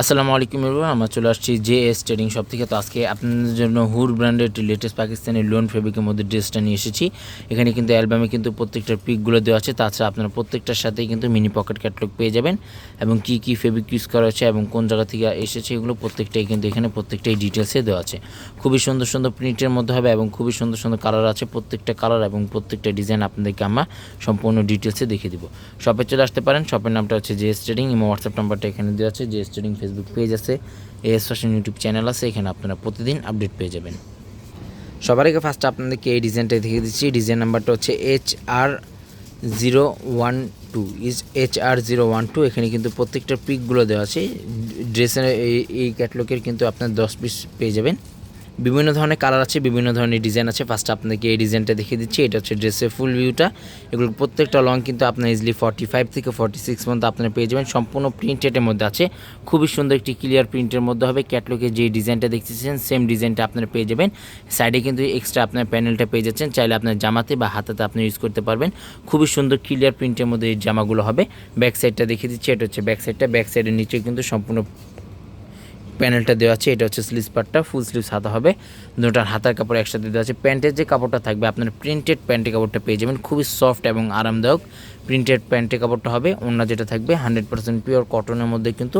আসসালামু আলাইকুম এরকম আমরা চলে আসছি জে এস ট্রেডিং শপ থেকে। তো আজকে আপনাদের জন্য হুর ব্র্যান্ডের লেটেস্ট পাকিস্তানি লোন ফেব্রিকের মধ্যে ড্রেসটা নিয়ে এসেছি। এখানে কিন্তু অ্যালবামে কিন্তু প্রত্যেকটার পিকগুলো দেওয়া আছে। তাছাড়া আপনারা প্রত্যেকটার সাথেই কিন্তু মিনি পকেট ক্যাটলগ পেয়ে যাবেন এবং কী কী ফেব্রিক ইউজ করা হচ্ছে এবং কোন জায়গা থেকে এসেছে এগুলো প্রত্যেকটাই কিন্তু এখানে প্রত্যেকটাই ডিটেলসে দেওয়া আছে। খুবই সুন্দর সুন্দর প্রিন্টের মধ্যে হবে এবং খুবই সুন্দর সুন্দর কালার আছে। প্রত্যেকটা কালার এবং প্রত্যেকটা ডিজাইন আপনাদেরকে আমরা সম্পূর্ণ ডিটেলসে দেখিয়ে দিব। শপে চলে আসতে পারেন। শপের নামটা হচ্ছে জে এস ট্রেডিং এবং হোয়াটসঅ্যাপ নাম্বারটা এখানে দেওয়া আছে। J S trading Facebook page আছে এস ফ্যাশন ইউটিউব চ্যানেল আছে, এখানে আপনারা প্রতিদিন আপডেট পেয়ে যাবেন। সবার আগে ফার্স্ট আপনাদেরকে এই ডিজাইনটা দেখিয়ে দিচ্ছি। ডিজাইন নাম্বারটা হচ্ছে H R zero one two is H R zero one two এখানে কিন্তু প্রত্যেকটা পিকগুলো দেওয়া আছে। ড্রেসের এই এই ক্যাটলগের কিন্তু আপনার দশ পিস পেয়ে যাবেন। বিভিন্ন ধরনের কালার আছে, বিভিন্ন ধরনের ডিজাইন আছে। ফার্স্ট আপনাকে এই ডিজাইনটা দেখিয়ে দিচ্ছি, এটা হচ্ছে ড্রেসের ফুল ভিউটা এগুলো প্রত্যেকটা লং কিন্তু আপনার ইজিলি ফর্টি ফাইভ থেকে ফর্টি সিক্স পর্যন্ত আপনারা পেয়ে যাবেন। সম্পূর্ণ প্রিন্টেডের মধ্যে আছে। খুবই সুন্দর একটি ক্লিয়ার প্রিন্টের মধ্যে হবে। ক্যাটলগে যে ডিজাইনটা দেখতেছেন সেম ডিজাইনটা আপনারা পেয়ে যাবেন। সাইডে কিন্তু এক্সট্রা আপনার প্যানেলটা পেয়ে যাচ্ছেন। চাইলে আপনার জামাতে বা হাতাতে আপনি ইউজ করতে পারবেন। খুবই সুন্দর ক্লিয়ার প্রিন্টের মধ্যে এই জামাগুলো হবে। ব্যাক সাইডটা দেখিয়ে দিচ্ছি, এটা হচ্ছে ব্যাক সাইডটা ব্যাক সাইডের নিচে কিন্তু সম্পূর্ণ প্যানেলটা দেওয়া আছে, এটা হচ্ছে স্লিভস পার্টটা ফুল স্লিভস হাতা হবে। দুটার হাতার কাপড় একসাথে দেওয়া আছে। প্যান্টের যে কাপড়টা থাকবে, আপনার প্রিন্টেড প্যান্টের কাপড়টা পেয়ে যাবেন। খুবই সফট এবং আরামদায়ক প্রিন্টেড প্যান্টের কাপড়টা হবে। অন্য যেটা থাকবে হান্ড্রেড পার্সেন্ট পিওর কটনের মধ্যে কিন্তু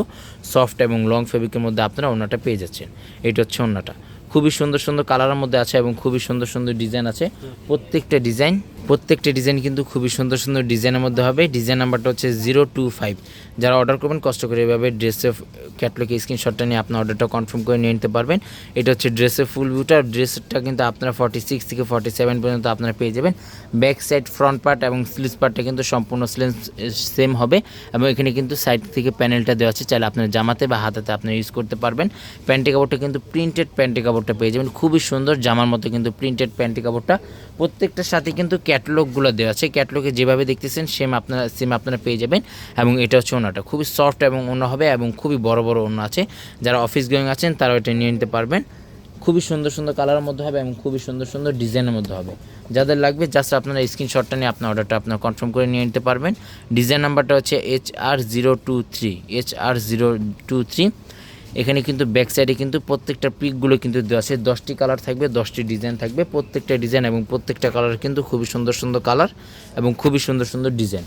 সফট এবং লং ফেব্রিকের মধ্যে আপনারা ওনাটা পেয়ে যাচ্ছেন। এটা হচ্ছে ওনাটা খুবই সুন্দর সুন্দর কালারের মধ্যে আছে এবং খুবই সুন্দর সুন্দর ডিজাইন আছে। প্রত্যেকটা ডিজাইন প্রত্যেকটা ডিজাইন কিন্তু খুবই সুন্দর সুন্দর ডিজাইনের মধ্যে হবে। ডিজাইন নাম্বারটা হচ্ছে জিরো টু ফাইভ। যারা অর্ডার করবেন, কষ্ট করে এভাবে ড্রেসের ক্যাটলগে স্ক্রিনশটটা নিয়ে আপনার অর্ডারটা কনফার্ম করে নিয়ে নিতে পারবেন। এটা হচ্ছে ড্রেসের ফুল ভিউটা ড্রেসটা কিন্তু আপনারা ফর্টি সিক্স থেকে ফর্টি সেভেন পর্যন্ত আপনারা পেয়ে যাবেন। ব্যাক সাইড ফ্রন্ট পার্ট এবং স্লিভস পার্টটা কিন্তু সম্পূর্ণ স্লিভ সেম হবে এবং এখানে কিন্তু সাইড থেকে প্যানেলটা দেওয়া আছে। চাইলে আপনার জামাতে বা হাতাতে আপনারা ইউজ করতে পারবেন। প্যান্টি কাপড়টা কিন্তু প্রিন্টেড প্যান্টি কাপড়টা পেয়ে যাবেন। খুবই সুন্দর জামার মতো কিন্তু প্রিন্টেড প্যান্টি কাপড়টা। প্রত্যেকটার সাথে কিন্তু ক্যাটলগুলো দেওয়া আছে। ক্যাটলগে যেভাবে দেখতেছেন সেম আপনারা সেম আপনারা পেয়ে যাবেন এবং এটা হচ্ছে ওনাটা খুবই সফট এবং অন্য হবে এবং খুবই বড় বড় অন্য আছে। যারা অফিস গোয়িং আছেন তারা এটা নিয়ে নিতে পারবেন। খুবই সুন্দর সুন্দর কালারের মধ্যে হবে এবং খুবই সুন্দর সুন্দর ডিজাইনের মধ্যে হবে। যাদের লাগবে জাস্ট আপনারা স্ক্রিনশটটা নিয়ে আপনার অর্ডারটা আপনার কনফার্ম করে নিয়ে নিতে পারবেন। ডিজাইন নাম্বারটা হচ্ছে H R zero two three H R zero two three এখানে কিন্তু ব্যাক সাইডে কিন্তু প্রত্যেকটা পিকগুলো কিন্তু দেওয়া আছে। দশটি কালার থাকবে, দশটি ডিজাইন থাকবে। প্রত্যেকটা ডিজাইন এবং প্রত্যেকটা কালার কিন্তু খুবই সুন্দর সুন্দর কালার এবং খুবই সুন্দর সুন্দর ডিজাইন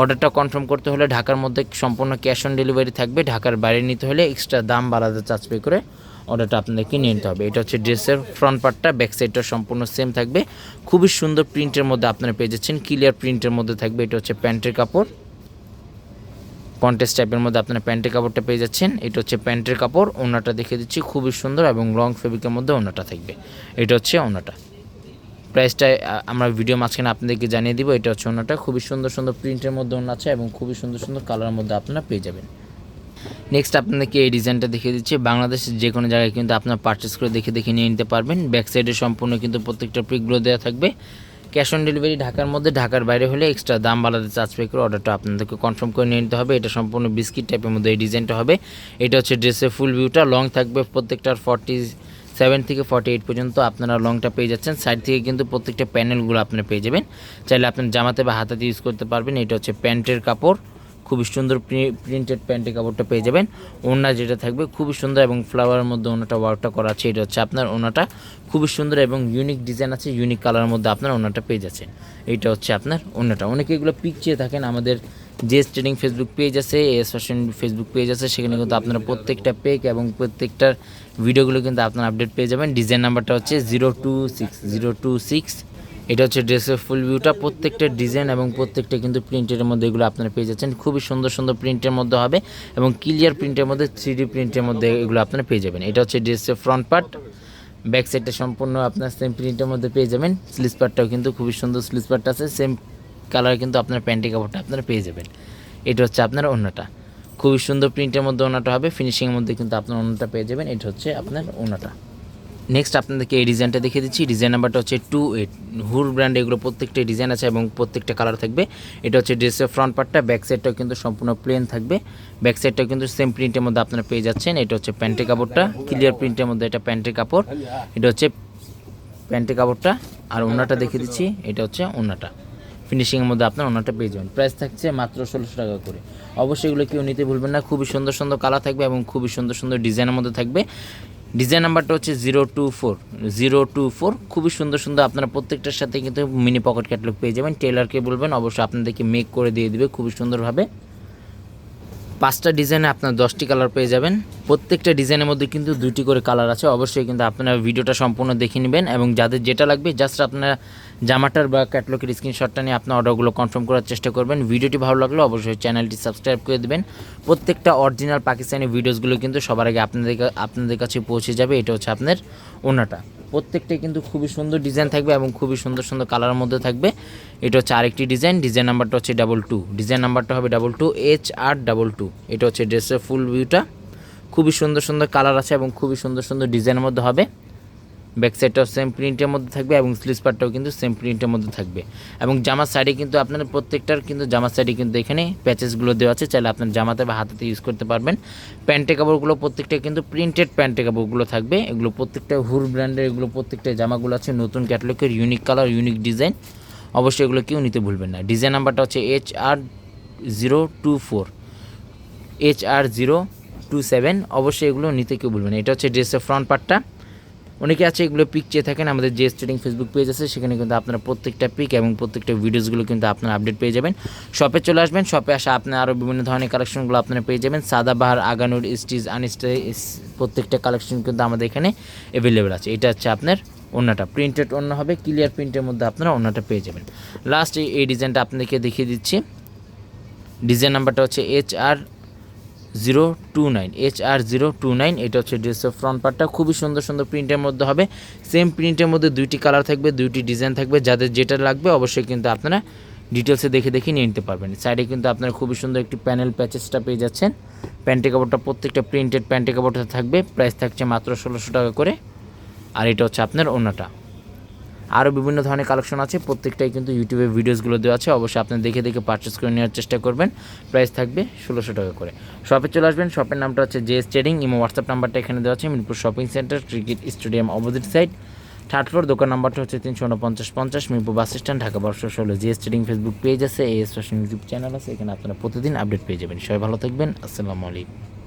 অর্ডারটা কনফার্ম করতে হলে ঢাকার মধ্যে সম্পূর্ণ ক্যাশ অন ডেলিভারি থাকবে। ঢাকার বাইরে নিতে হলে এক্সট্রা দাম বাড়াতে চার্জ পে করে অর্ডারটা আপনাদেরকে নিয়ে নিতে হবে। এটা হচ্ছে ড্রেসের ফ্রন্ট পার্টটা ব্যাক সাইডটা সম্পূর্ণ সেম থাকবে। খুবই সুন্দর প্রিন্টের মধ্যে আপনারা পেয়ে যাচ্ছেন। ক্লিয়ার প্রিন্টের মধ্যে থাকবে। এটা হচ্ছে প্যান্টের কাপড়। কন্টেস্ট টাইপের মধ্যে আপনার প্যান্টের কাপড়টা পেয়ে যাচ্ছেন। এটা হচ্ছে প্যান্টের কাপড়। ওনাটা দেখে দিচ্ছি, খুবই সুন্দর এবং লং ফেব্রিকের মধ্যে ওনাটা থাকবে। এটা হচ্ছে ওনাটা। প্রাইসটা আমরা ভিডিও মাঝখানে আপনাদেরকে জানিয়ে দিব, এটা হচ্ছে ওনাটা। খুবই সুন্দর সুন্দর প্রিন্টের মধ্যে ওনা আছে এবং খুবই সুন্দর সুন্দর কালারের মধ্যে আপনারা পেয়ে যাবেন। নেক্সট আপনাদেরকে এই ডিজাইনটা দেখিয়ে দিচ্ছি। বাংলাদেশের যে কোনো জায়গায় কিন্তু আপনার পারচেস করে দেখে দেখে নিয়ে নিতে পারবেন। ব্যাক সাইডে সম্পূর্ণ কিন্তু প্রত্যেকটা পিকগুলো দেওয়া থাকবে। ক্যাশ অন ডেলিভারি ঢাকার মধ্যে, ঢাকার বাইরে হলে এক্সট্রা দাম বাড়াতে চার্জ পে করে অর্ডারটা আপনাদেরকে কনফার্ম করে নিয়ে নিতে হবে। এটা সম্পূর্ণ বিস্কিট টাইপের মধ্যে এই ডিজাইনটা হবে। এটা হচ্ছে ড্রেসের ফুল ভিউটা লং থাকবে প্রত্যেকটার ফর্টি সেভেন থেকে ফর্টি এইট পর্যন্ত আপনারা লংটা পেয়ে যাচ্ছেন। সাইড থেকে কিন্তু প্রত্যেকটা প্যানেলগুলো আপনারা পেয়ে যাবেন। চাইলে আপনার জামাতে বা হাতাতে ইউজ করতে পারবেন। এটা হচ্ছে প্যান্টের কাপড়। খুবই সুন্দর প্রিন্টেড প্যান্টের কাপড়টা পেয়ে যাবেন। ওনা যেটা থাকবে খুবই সুন্দর এবং ফ্লাওয়ারের মধ্যে ওনাটা ওয়ার্কটা করা আছে। এটা হচ্ছে আপনার ওনাটা খুবই সুন্দর এবং ইউনিক ডিজাইন আছে ইউনিক কালারের মধ্যে আপনার ওনাটা পেয়ে যাচ্ছেন। এইটা হচ্ছে আপনার ওনাটা অনেকে এগুলো পিক চেয়ে থাকেন, আমাদের যে ট্রেডিং ফেসবুক পেজ আছে এস ফ্যাশন ফেসবুক পেজ আছে, সেখানে কিন্তু আপনারা প্রত্যেকটা পেক এবং প্রত্যেকটার ভিডিওগুলো কিন্তু আপনারা আপডেট পেয়ে যাবেন। ডিজাইন নাম্বারটা হচ্ছে zero two six zero two six এটা হচ্ছে ড্রেসের ফুল ভিউটা প্রত্যেকটা ডিজাইন এবং প্রত্যেকটা কিন্তু প্রিন্টের মধ্যে এগুলো আপনারা পেয়ে যাচ্ছেন। খুবই সুন্দর সুন্দর প্রিন্টের মধ্যে হবে এবং ক্লিয়ার প্রিন্টের মধ্যে থ্রি প্রিন্টের মধ্যে এগুলো আপনারা পেয়ে যাবেন। এটা হচ্ছে ড্রেসের ফ্রন্ট পার্ট ব্যাক সাইডটা সম্পূর্ণ আপনার সেম প্রিন্টের মধ্যে পেয়ে যাবেন। স্লিস পার্টটাও কিন্তু খুবই সুন্দর স্লিস পার্ট আছে সেম কালার কিন্তু আপনার প্যান্টি কাপড়টা আপনারা পেয়ে যাবেন। এটা হচ্ছে আপনার অন্যটা খুবই সুন্দর প্রিন্টের মধ্যে ওনাটা হবে ফিনিশিংয়ের মধ্যে কিন্তু আপনার অন্যটা পেয়ে যাবেন। এটা হচ্ছে আপনার ওনাটা নেক্সট আপনাদেরকে এই ডিজাইনটা দেখিয়ে দিচ্ছি। ডিজাইন নাম্বারটা হচ্ছে টু এইট হুর ব্র্যান্ডে এগুলো প্রত্যেকটা ডিজাইন আছে এবং প্রত্যেকটা কালার থাকবে। এটা হচ্ছে ড্রেসের ফ্রন্ট পার্টটা ব্যাক সাইডটাও কিন্তু সম্পূর্ণ প্লেন থাকবে। ব্যাক সাইডটাও কিন্তু সেম প্রিন্টের মধ্যে আপনারা পেয়ে যাচ্ছেন। এটা হচ্ছে প্যান্টের কাপড়টা। ক্লিয়ার প্রিন্টের মধ্যে এটা প্যান্টের কাপড়। এটা হচ্ছে প্যান্টের কাপড়টা। আর ওনাটা দেখিয়ে দিচ্ছি। এটা হচ্ছে ওনাটা। ফিনিশিংয়ের মধ্যে আপনার ওনাটা পেয়ে যাবেন। প্রাইস থাকছে মাত্র ষোলোশো টাকা করে। অবশ্যই এগুলো কেউ নিতে ভুলবেন না। খুবই সুন্দর সুন্দর কালার থাকবে এবং খুবই সুন্দর সুন্দর ডিজাইনের মধ্যে থাকবে। ডিজাইন নাম্বারটা হচ্ছে zero two four. Zero two four, খুবই সুন্দর সুন্দর আপনারা প্রত্যেকটার সাথে কিন্তু মিনি পকেট ক্যাটলগ পেয়ে যাবেন। টেলারকে বলবেন, অবশ্যই আপনাদেরকে মেক করে দিয়ে দেবে খুবই সুন্দরভাবে। পাঁচটা ডিজাইনে আপনার দশটি কালার পেয়ে যাবেন। প্রত্যেকটা ডিজাইনের মধ্যে কিন্তু দুটি করে কালার আছে। অবশ্যই কিন্তু আপনারা ভিডিওটা সম্পূর্ণ দেখে নেবেন এবং যাদের যেটা লাগবে জাস্ট আপনারা জামাটার বা ক্যাটলগের স্ক্রিনশটটা নিয়ে আপনার অর্ডারগুলো কনফার্ম করার চেষ্টা করবেন। ভিডিওটি ভালো লাগলে অবশ্যই চ্যানেলটি সাবস্ক্রাইব করে দেবেন। প্রত্যেকটা অরিজিনাল পাকিস্তানি ভিডিওসগুলো কিন্তু সবার আগে আপনাদের আপনাদের কাছে পৌঁছে যাবে। এটা হচ্ছে আপনার ওনাটা। প্রত্যেকটাই কিন্তু খুবই সুন্দর ডিজাইন থাকবে এবং খুবই সুন্দর সুন্দর কালারের মধ্যে থাকবে। এটা হচ্ছে আরেকটি ডিজাইন ডিজাইন নাম্বারটা হচ্ছে ডাবল টু ডিজাইন নাম্বারটা হবে double two H R double two এটা হচ্ছে ড্রেসের ফুল ভিউটা খুবই সুন্দর সুন্দর কালার আছে এবং খুবই সুন্দর সুন্দর ডিজাইনের মধ্যে হবে। ব্যাক সাইডটাও সেম প্রিন্টের মধ্যে থাকবে এবং স্লিজ পার্টটাও কিন্তু সেম প্রিন্টের মধ্যে থাকবে। এবং জামার সাইডে কিন্তু আপনার প্রত্যেকটার কিন্তু জামার সাইডে কিন্তু এখানে প্যাচেসগুলো দেওয়া আছে। চাইলে আপনার জামাতে বা হাতাতে ইউজ করতে পারবেন। প্যান্টে কাপড়গুলো প্রত্যেকটা কিন্তু প্রিন্টেড প্যান্টে কাপড়গুলো থাকবে। এগুলো প্রত্যেকটা হুর ব্র্যান্ডের এগুলো প্রত্যেকটা জামাগুলো আছে নতুন ক্যাটালগের ইউনিক কালার ইউনিক ডিজাইন অবশ্যই এগুলো কেউ নিতে ভুলবেন না। ডিজাইন নাম্বারটা হচ্ছে H R zero two four H R zero two seven অবশ্যই এগুলো নিতে কেউ বলবেন এটা হচ্ছে ড্রেসের ফ্রন্ট পার্টটা অনেকে আছে এগুলো পিক চেয়ে থাকেন, আমাদের যে স্টেডিং ফেসবুক পেজ আছে, সেখানে কিন্তু আপনারা প্রত্যেকটা পিক এবং প্রত্যেকটা ভিডিওসগুলো কিন্তু আপনারা আপডেট পেয়ে যাবেন। শপে চলে আসবেন শপে আসা আপনার আরও বিভিন্ন ধরনের কালেকশনগুলো আপনারা পেয়ে যাবেন। সাদাবাহার আগানুর স্টিচ আনস্টিচ প্রত্যেকটা কালেকশন কিন্তু আমাদের এখানে অ্যাভেলেবেল আছে। এটা হচ্ছে আপনার অন্যটা প্রিন্টেড অন্য হবে ক্লিয়ার প্রিন্টের মধ্যে আপনারা অন্যটা পেয়ে যাবেন। লাস্ট এই ডিজাইনটা আপনাদেরকে দেখিয়ে দিচ্ছি। ডিজাইন নাম্বারটা হচ্ছে H R zero two nine H R zero two nine এটা হচ্ছে ড্রেসের ফ্রন্ট পার্টটা খুবই সুন্দর সুন্দর প্রিন্টের মধ্যে হবে। সেম প্রিন্টের মধ্যে দুইটি কালার থাকবে, দুইটি ডিজাইন থাকবে। যাদের যেটা লাগবে, অবশ্যই কিন্তু আপনারা ডিটেলসে দেখে দেখে নিয়ে নিতে পারবেন। সাইডে কিন্তু আপনারা খুবই সুন্দর একটি প্যানেল প্যাচেসটা পেয়ে যাচ্ছেন। প্যান্টি কাপড়টা প্রত্যেকটা প্রিন্টেড প্যান্টি কাপড়টা থাকবে। প্রাইস থাকছে মাত্র ষোলোশো টাকা করে। আর এটা হচ্ছে আপনার অন্যটা আরও বিভিন্ন ধরনের কালেকশন আছে, প্রত্যেকটাই কিন্তু ইউটিউবে ভিডিওসগুলো দেওয়া আছে, অবশ্যই আপনি দেখে দেখে পারচেস করে নেওয়ার চেষ্টা করবেন। প্রাইস থাকবে ষোলোশো টাকা করে। শপে চলে আসবেন শপের নামটা হচ্ছে J S trading imo WhatsApp নাম্বারটা এখানে দেওয়া আছে, Mirpur shopping centre cricket stadium opposite side third floor দোকান নাম্বারটা হচ্ছে তিনশো উনপঞ্চাশ পঞ্চাশ, মিরপুর বাস স্ট্যান্ড ঢাকা বারোশো ষোলো। জিএস ট্রেডিং ফেসবুক পেজ আছে এএস ইউটিউব চ্যানেল আছে, এখানে আপনারা প্রতিদিন আপডেট পেয়ে যাবেন। সবাই ভালো থাকবেন, আসসালামু আলাইকুম।